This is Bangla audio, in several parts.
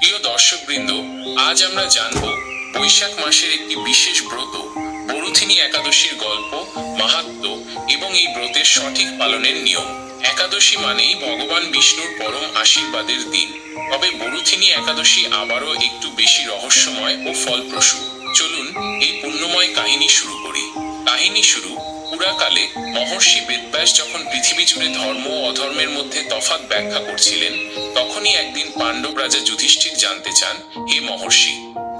প্রিয় দর্শকবৃন্দ, আজ আমরা জানব বৈশাখ মাসের একটি বিশেষ ব্রত, বরুথিনী একাদশীর গল্প মাহাত্ম্য এবং এই ব্রতের সঠিক পালনের নিয়ম। একাদশী মানেই ভগবান বিষ্ণুর পরম আশীর্বাদের দিন। তবে বরুথিনী একাদশী আবারও একটু বেশি রহস্যময় ও ফলপ্রসূ। চলুন এই পুণ্যময় কাহিনী শুরু করি। কাহিনী শুরু পুরাকালে মহর্ষি বেদব্যাস যখন পৃথিবী জুড়ে ধর্ম ও অধর্মের মধ্যে তফাৎ ব্যাখ্যা করছিলেন, তখনই একদিন পাণ্ডব রাজা যুধিষ্ঠির জানতে চান হে মহর্ষি,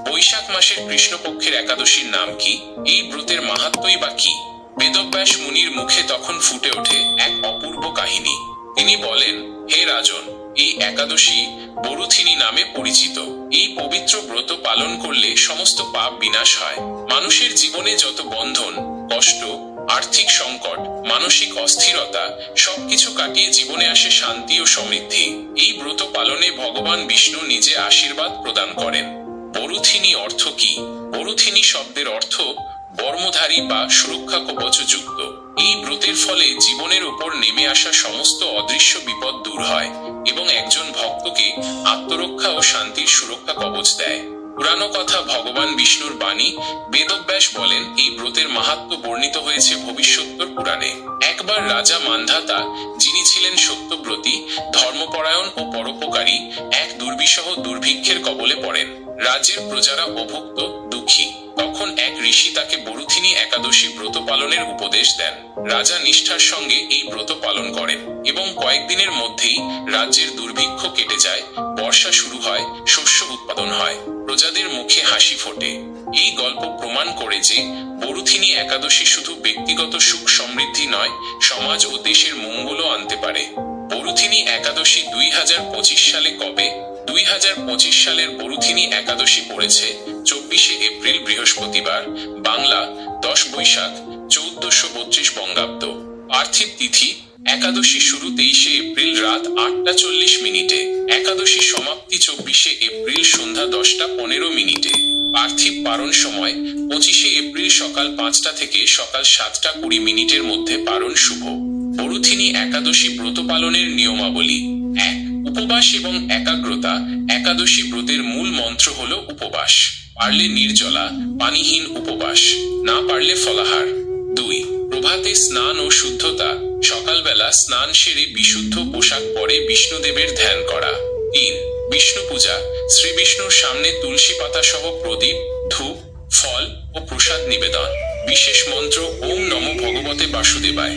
বৈশাখ মাসের কৃষ্ণপক্ষের একাদশীর নাম কি? এই ব্রতের মাহাত্মই বা কি? বেদব্যাস মুনির মুখে তখন ফুটে ওঠে এক অপূর্ব কাহিনী। তিনি বলেন, হে রাজন, এই একাদশী বরুথিনী নামে পরিচিত। এই পবিত্র ব্রত পালন করলে সমস্ত পাপ বিনাশ হয়। মানুষের জীবনে যত বন্ধন কষ্ট, আর্থিক সংকট, মানসিক অস্থিরতা, সবকিছু কাটিয়ে জীবনে আসে শান্তি ও সমৃদ্ধি। এই ব্রত পালনে ভগবান বিষ্ণু নিজে আশীর্বাদ প্রদান করেন। বরুথিনী অর্থ কি? বরুথিনী শব্দের অর্থ বর্মধারী বা সুরক্ষা কবচ যুক্ত এই ব্রতের ফলে জীবনের উপর নেমে আসা সমস্ত অদৃশ্য বিপদ দূর হয় এবং একজন ভক্তকে আত্মরক্ষা ও শান্তির সুরক্ষা কবচ দেয়। পুরানো কথা ভগবান বিষ্ণুর বাণী বেদব্যাস বলেন, এই ব্রতের মাহাত্ম বর্ণিত হয়েছে ভবিষ্যোত্তর পুরাণে। একবার রাজা মান্ধাতা, যিনি ছিলেন সত্যব্রতী, ধর্মপরায়ণ ও পরোপকারী, এক দুর্বিষহ দুর্ভিক্ষের কবলে পড়েন। রাজ্যের প্রজারা অভুক্ত, দুঃখী। ঋষি তাকে বরুথিনী একাদশী ব্রত পালনের উপদেশ দেন। রাজা নিষ্ঠার সঙ্গে এই ব্রত পালন করেন এবং কয়েকদিনের মধ্যেই রাজ্যের দুর্ভিক্ষ কেটে যায়, বর্ষা শুরু হয়, শস্য উৎপাদন হয়, প্রজাদের মুখে হাসি ফোটে। এই গল্প প্রমাণ করে যে বরুথিনী একাদশী শুধু ব্যক্তিগত সুখ সমৃদ্ধি নয়, সমাজ ও দেশের মঙ্গলও আনতে পারে। বরুথিনী একাদশী দুই হাজার পঁচিশ সালে কবে? দুই হাজার পঁচিশ সালের বরুথিনী একাদশী পড়েছে চব্বিশে এপ্রিল বৃহস্পতিবার, বাংলা দশ বৈশাখ, চৌদ্দশো বত্রিশ বঙ্গাব্দ। পার্থিব তিথি, একাদশী শুরু তেইশে এপ্রিল রাত আটটা চল্লিশ মিনিটে, একাদশী সমাপ্তি চব্বিশে এপ্রিল সন্ধ্যা দশটা পনেরো মিনিটে। পার্থিব পারণ সময়, পঁচিশে এপ্রিল সকাল পাঁচটা থেকে সকাল সাতটা কুড়ি মিনিটের মধ্যে পারণ শুভ। বরুথিনী একাদশী ব্রত পালনের নিয়মাবলী, এক উপবাস এবং একাগ্রতা একাদশী ব্রতের মূল মন্ত্র হল উপবাস। পারলে নির্জলা, পানিহীন উপবাস, না পারলে ফলাহার। দুই, প্রভাতে স্নান ও শুদ্ধতা, সকালবেলা স্নান সেরে বিশুদ্ধ পোশাক পরে বিষ্ণুদেবের ধ্যান করা। তিন, বিষ্ণু পূজা শ্রী বিষ্ণুর সামনে তুলসী পাতা সহ প্রদীপ, ধূপ, ফল ও প্রসাদ নিবেদন। বিশেষ মন্ত্র ওম নম ভগবতে বাসুদেবায়।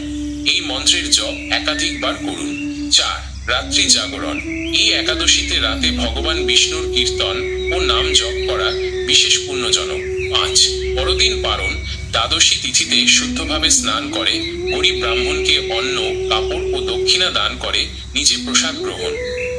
এই মন্ত্রের জপ একাধিকবার করুন। চার রাত্রি জাগরণ। এই একাদশীতে রাতে ভগবান বিষ্ণুর কীর্তন ও নাম জপ করা বিশেষ পুণ্যজনক। পাঁচ পরদিন পারণ দ্বাদশী তিথিতে শুদ্ধভাবে স্নান করে, গরিব ব্রাহ্মণকে অন্ন, কাপড় ও দক্ষিণা দান করে, নিজে প্রসাদ গ্রহণ।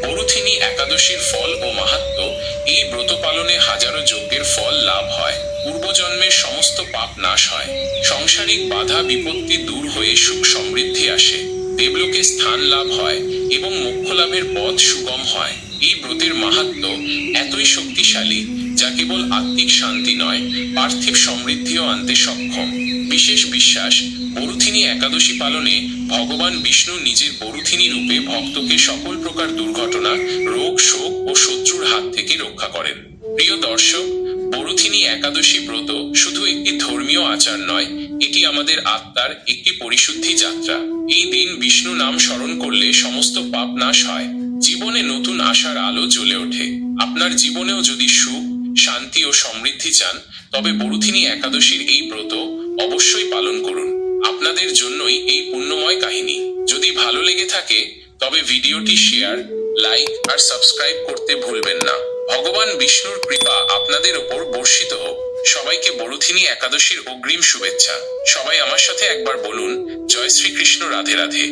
বরুথিনী একাদশীর ফল ও মাহাত্ম্য এই ব্রত পালনে হাজারো যজ্ঞের ফল লাভ হয়। পূর্বজন্মের সমস্ত পাপ নাশ হয়। সংসারিক বাধা বিপত্তি দূর হয়ে সুখ সমৃদ্ধি আসে। দেবলোকে স্থান লাভ হয় এবং মোক্ষ লাভের পথ সুগম হয়। এই ব্রতের মাহাত্ম্য এতই শক্তিশালী যা কেবল আত্মিক শান্তি নয়, পার্থিব সমৃদ্ধিও আনতে সক্ষম। বিশেষ বিশ্বাস, বরুথিনী একাদশী পালনে ভগবান বিষ্ণু নিজের বরুথিনী রূপে ভক্তকে সকল প্রকার দুর্ঘটনা, রোগ, শোক ও শত্রুর হাত থেকে রক্ষা করেন। প্রিয় দর্শক, বরুথিনী একাদশী ব্রত শুধু একটি ধর্মীয় আচার নয় এটি আমাদের আত্মার একটি পরিশুদ্ধি যাত্রা। এই দিন বিষ্ণু নাম স্মরণ করলে সমস্ত পাপ নাশ হয়। জীবনে নতুন আশার আলো জ্বলে ওঠে। আপনার জীবনেও যদি সুখ, শান্তি ও সমৃদ্ধি চান, তবে বরুথিনী একাদশীর এই ব্রত অবশ্যই পালন করুন। আপনাদের জন্যই এই পুণ্যময় কাহিনী। যদি ভালো লেগে থাকে, তবে ভিডিওটি শেয়ার, লাইক আর সাবস্ক্রাইব করতে ভুলবেন না। ভগবান বিষ্ণুর কৃপা আপনাদের ওপর বর্ষিত হোক। সবাইকে বরুথিনী একাদশীর অগ্রিম শুভেচ্ছা। সবাই আমার সাথে একবার বলুন, জয় শ্রীকৃষ্ণ, রাধে রাধে।